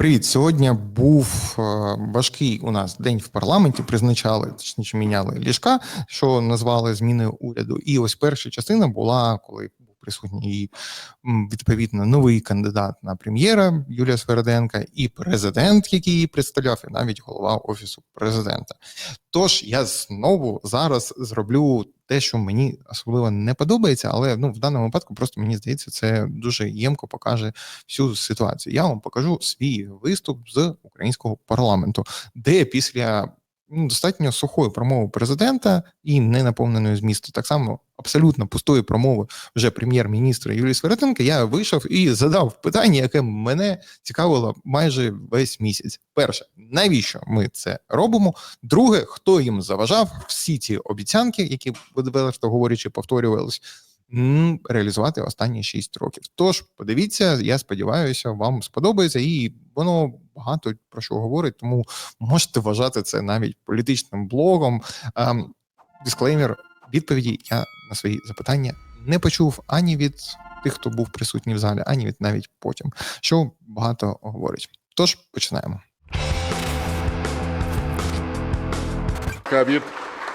Привіт. Сьогодні був е, важкий у нас день в парламенті. Призначали, точніше, міняли ліжка, що назвали зміною уряду. І ось перша частина була, коли був присутній і, відповідно новий кандидат на прем'єра Юлія Свериденка, і президент, який її представляв, і навіть голова офісу президента. Тож я знову зараз зроблю те, що мені особливо не подобається, але ну в даному випадку просто мені здається, це дуже ємко покаже всю ситуацію. Я вам покажу свій виступ з українського парламенту, де після достатньо сухої промови президента і не наповненої змісту, так само абсолютно пустої промови вже прем'єр-міністра Юлії Сверетенка, я вийшов і задав питання, яке мене цікавило майже весь місяць. Перше, навіщо ми це робимо? Друге, хто їм заважав всі ці обіцянки, які відверто говорячи, повторювались. Реалізувати останні 6 років. Тож подивіться, я сподіваюся, вам сподобається, і воно багато про що говорить, тому можете вважати це навіть політичним блогом. Ем, Дисклеймер, відповіді я на свої запитання не почув ані від тих, хто був присутній в залі, ані від навіть потім, що багато говорить. Тож починаємо. Від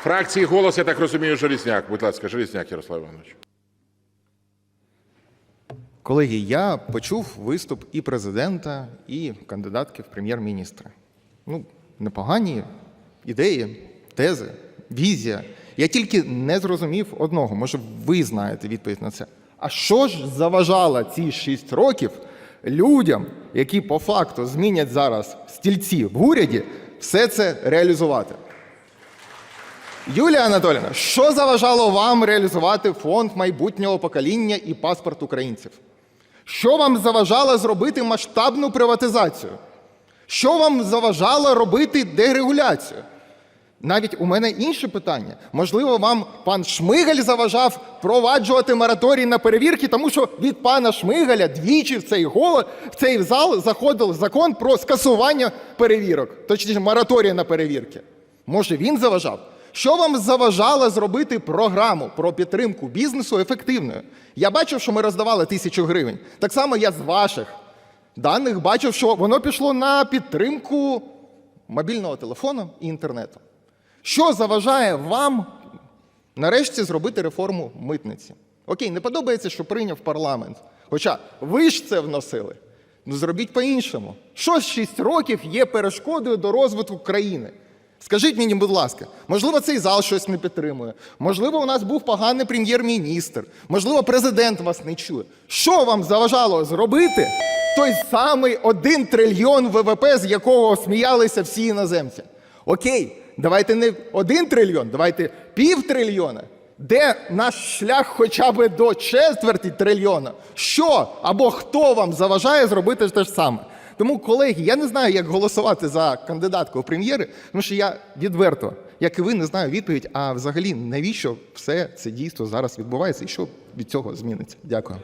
фракції голос, я так розумію, Желізняк. Будь ласка, Желізняк Ярослав Іванович. Колеги, я почув виступ і президента, і кандидатки в прем'єр-міністри. Ну, непогані ідеї, тези, візія. Я тільки не зрозумів одного. Може, ви знаєте відповідь на це. А що ж заважало ці шість років людям, які по факту змінять зараз стільці в уряді, все це реалізувати? Юлія Анатоліївна, що заважало вам реалізувати фонд майбутнього покоління і паспорт українців? Що вам заважало зробити масштабну приватизацію? Що вам заважало робити дерегуляцію? Навіть у мене інше питання. Можливо, вам пан Шмигаль заважав проваджувати мораторій на перевірки, тому що від пана Шмигаля двічі в цей голо, в цей зал заходив закон про скасування перевірок, точніше, мораторія на перевірки. Може, він заважав? Що вам заважало зробити програму про підтримку бізнесу ефективною? Я бачив, що ми роздавали тисячу гривень. Так само я з ваших даних бачив, що воно пішло на підтримку мобільного телефону і інтернету. Що заважає вам нарешті зробити реформу митниці? Окей, не подобається, що прийняв парламент. Хоча ви ж це вносили. Ну зробіть по-іншому. Що з 6 років є перешкодою до розвитку країни? Скажіть мені, будь ласка, можливо, цей зал щось не підтримує, можливо, у нас був поганий прем'єр-міністр, можливо, президент вас не чує. Що вам заважало зробити той самий один трильйон ВВП, з якого сміялися всі іноземці? Окей, давайте не один трильйон, давайте пів трильйона. Де наш шлях хоча б до четверті трильйона? Що або хто вам заважає зробити те ж саме? Тому, колеги, я не знаю, як голосувати за кандидатку в прем'єри, тому що я відверто, як і ви, не знаю відповідь, а взагалі навіщо все це дійство зараз відбувається і що від цього зміниться. Дякую.